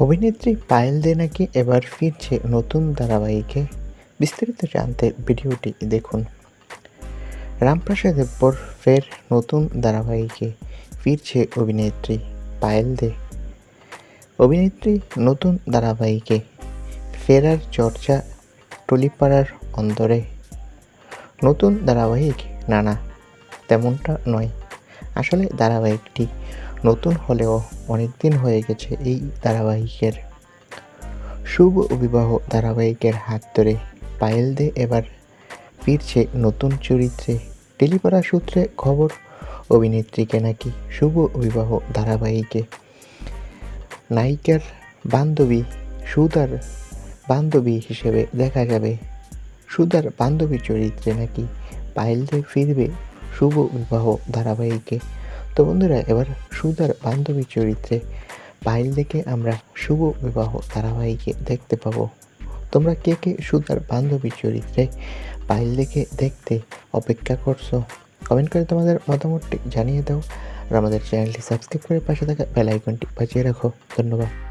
অভিনেত্রী পায়েল দে নাকি এবার ফিরছে নতুন ধারাবাহিকে? বিস্তারিত জানতে ভিডিওটি দেখুন। রামপ্রসাদের পর ফের নতুন ধারাবাহিকে ফিরছে অভিনেত্রী পায়েল দে। অভিনেত্রী নতুন ধারাবাহিকে ফেরার চর্চা টলিপাড়ার অন্দরে। নতুন ধারাবাহিক না না তেমনটা নয়। আসলে ধারাবাহিকটি নতুন হলেও অনেক দিন হয়ে গেছে এই ধারাবাহিকের। শুভ বিবাহ ধারাবাহিকের হাত ধরে পায়েল দে এবার ফিরছে নতুন চরিত্রে। টেলিপাড়া সূত্রে খবর, অভিনেত্রীকে নাকি শুভ বিবাহ ধারাবাহিকে। নায়িকার বান্ধবী সুদার বান্ধবী হিসেবে দেখা যাবে। সুদার বান্ধবী চরিত্রে নাকি পায়েল দে ফিরবে শুভ বিবাহ ধারাবাহিকে। তো বন্ধুরা, এবার সুদার বান্ধবী চরিত্রে পাইল দেখে আমরা শুভ বিবাহ ধারাবাহিকে দেখতে পাবো। তোমরা কে কে সুদার বান্ধবী চরিত্রে পাইল দেখে দেখতে অপেক্ষা করছ? কমেন্ট করে তোমাদের মতামতটি জানিয়ে দাও আর আমাদের চ্যানেলটি সাবস্ক্রাইব করে পাশে থাকা বেল আইকনটি বাজিয়ে রাখো। ধন্যবাদ।